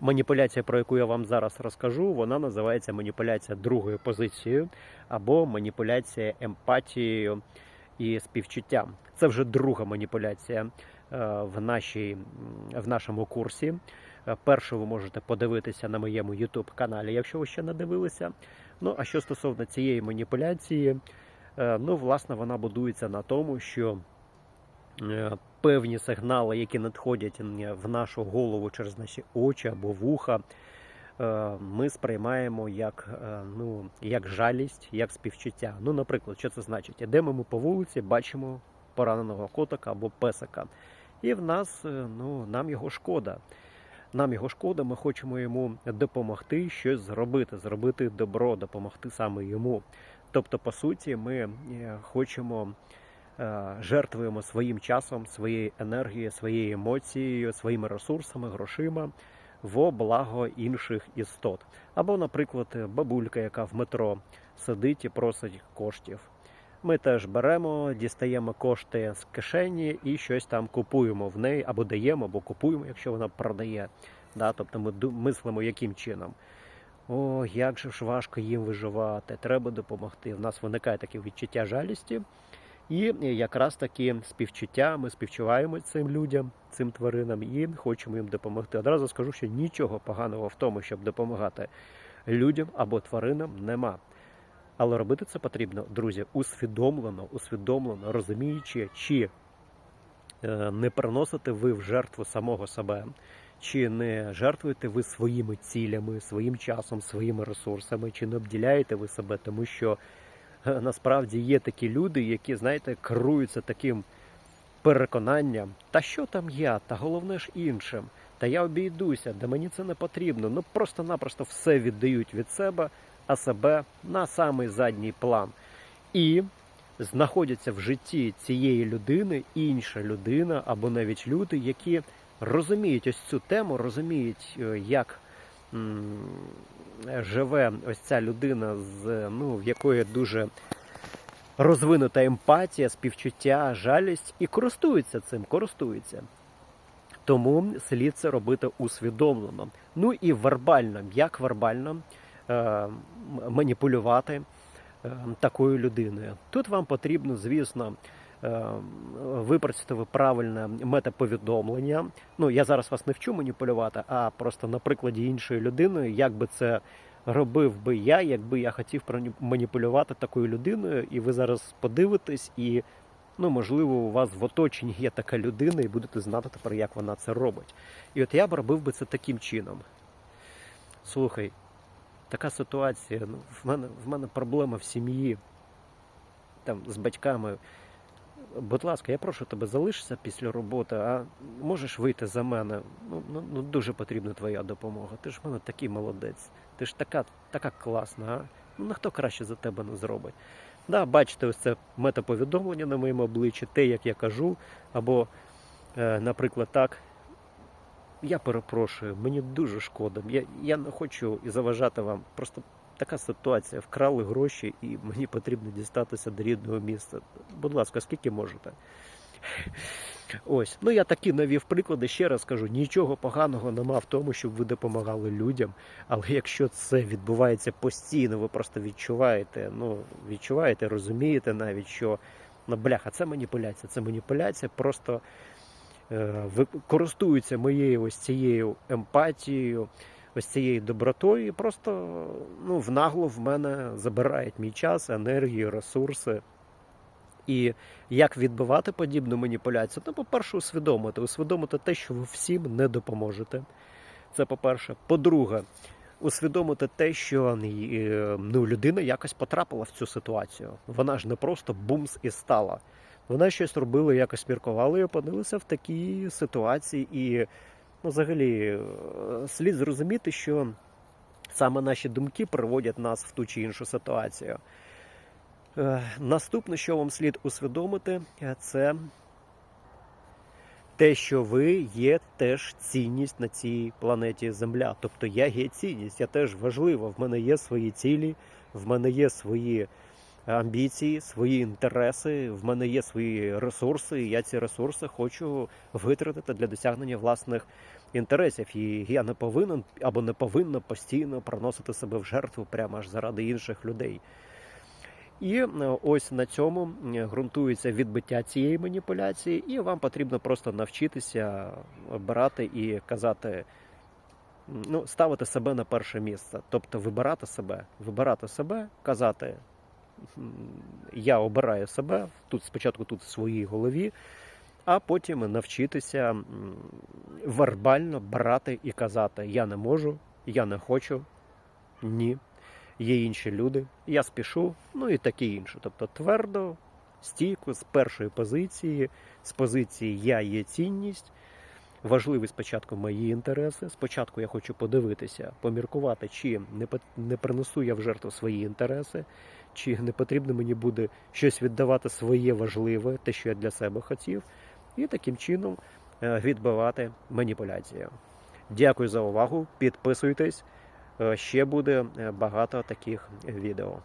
Маніпуляція, про яку я вам зараз розкажу, вона називається маніпуляція другою позицією або маніпуляція емпатією і співчуттям. Це вже друга маніпуляція е, в, нашій, в нашому курсі. Е, Першу ви можете подивитися на моєму YouTube каналі, якщо ви ще не дивилися. Ну а що стосовно цієї маніпуляції, е, ну власне вона будується на тому, що певні сигнали, які надходять в нашу голову через наші очі або вуха, е, ми сприймаємо як, е, ну, як жалість, як співчуття. Ну, наприклад, що це значить? Ідемо ми по вулиці, бачимо пораненого котика або песика. І в нас е, ну, нам його шкода. Нам його шкода, ми хочемо йому допомогти щось зробити, зробити добро, допомогти саме йому. Тобто, по суті, ми е, хочемо е, жертвуємо своїм часом, своєю енергією, своєю емоцією, своїми ресурсами, грошима во благо інших істот. Або, наприклад, бабулька, яка в метро сидить і просить коштів. Ми теж беремо, дістаємо кошти з кишені і щось там купуємо в неї, або даємо, або купуємо, якщо вона продає. Да? Тобто ми мислимо, яким чином. О, як же ж важко їм виживати, треба допомогти. В нас виникає таке відчуття жалісті, і якраз таки співчуття, ми співчуваємо цим людям, цим тваринам і хочемо їм допомогти. Одразу скажу, що нічого поганого в тому, щоб допомагати людям або тваринам, нема. Але робити це потрібно, друзі, усвідомлено, усвідомлено, розуміючи, чи е, не приносите ви в жертву самого себе, чи не жертвуєте ви своїми цілями, своїм часом, своїми ресурсами, чи не обділяєте ви себе, тому що насправді є такі люди, які, знаєте, керуються таким переконанням, та що там я, та головне ж іншим, та я обійдуся, да мені це не потрібно. Ну просто-напросто все віддають від себе, а себе на самий задній план. І знаходяться в житті цієї людини інша людина або навіть люди, які розуміють ось цю тему, розуміють, е, як живе ось ця людина, з ну, в якої дуже розвинута емпатія, співчуття, жалість, і користуються цим, користуються. Тому слід це робити усвідомлено. Ну і вербально, як вербально е, маніпулювати е, такою людиною. Тут вам потрібно, звісно, е, випрацювати правильне метаповідомлення. Ну, я зараз вас не вчу маніпулювати, а просто на прикладі іншої людини, як би це робив би я, якби я хотів маніпулювати такою людиною, і ви зараз подивитесь, і ну, можливо, у вас в оточенні є така людина, і будете знати тепер, як вона це робить. І от я б робив би це таким чином. Слухай, така ситуація. Ну, в мене в мене проблема в сім'ї, там з батьками. Будь ласка, я прошу тебе, залишся після роботи, а можеш вийти за мене. Ну, ну, ну дуже потрібна твоя допомога. Ти ж в мене такий молодець. Ти ж така, така класна, а? Ну ніхто краще за тебе не зробить. Да, бачите, ось це метаповідомлення на моєму обличчі, те, як я кажу, або, е, наприклад, так. Я перепрошую, мені дуже шкода. Я, я не хочу заважати вам. Просто така ситуація. Вкрали гроші і мені потрібно дістатися до рідного міста. Будь ласка, скільки можете? Ось, ну я такі навів приклади. Ще раз кажу, нічого поганого нема в тому, щоб ви допомагали людям. Але якщо це відбувається постійно, ви просто відчуваєте, ну відчуваєте, розумієте навіть, що ну бляха, це маніпуляція, це маніпуляція, просто е, користуються моєю ось цією емпатією, ось цією добротою, і просто ну, внагло в мене забирають мій час, енергію, ресурси. І як відбивати подібну маніпуляцію? Ну, по-перше, усвідомити. Усвідомити те, що ви всім не допоможете. Це по-перше. По-друге, усвідомити те, що ну, людина якось потрапила в цю ситуацію. Вона ж не просто бумс і стала. Вона щось робила, якось міркувала і опинилася в такій ситуації. І ну, взагалі е, слід зрозуміти, що саме наші думки приводять нас в ту чи іншу ситуацію. Е, Наступне, що вам слід усвідомити, е, це те, що ви є теж цінність на цій планеті Земля. Тобто я є цінність, я теж важлива. В мене є свої цілі, в мене є свої амбіції, свої інтереси, в мене є свої ресурси, і я ці ресурси хочу витратити для досягнення власних інтересів. І я не повинен або не повинна постійно приносити себе в жертву прямо аж заради інших людей. І е, ось на цьому е, ґрунтується відбиття цієї маніпуляції, і вам потрібно просто навчитися обирати і казати, ну, ставити себе на перше місце. Тобто вибирати себе, вибирати себе, казати, я обираю себе тут спочатку тут в своїй голові, а потім навчитися вербально брати і казати: Я не можу, я не хочу, ні є інші люди, я спішу, ну і таке інше. Тобто твердо, стійко, з першої позиції, з позиції я є цінність. Важливі спочатку мої інтереси. Спочатку я хочу подивитися, поміркувати, чи не, принесу я в жертву свої інтереси, чи не потрібно мені буде щось віддавати своє важливе, те, що я для себе хотів, і таким чином е, відбивати маніпуляцію. Дякую за увагу. Підписуйтесь. Е, Ще буде е, багато таких відео.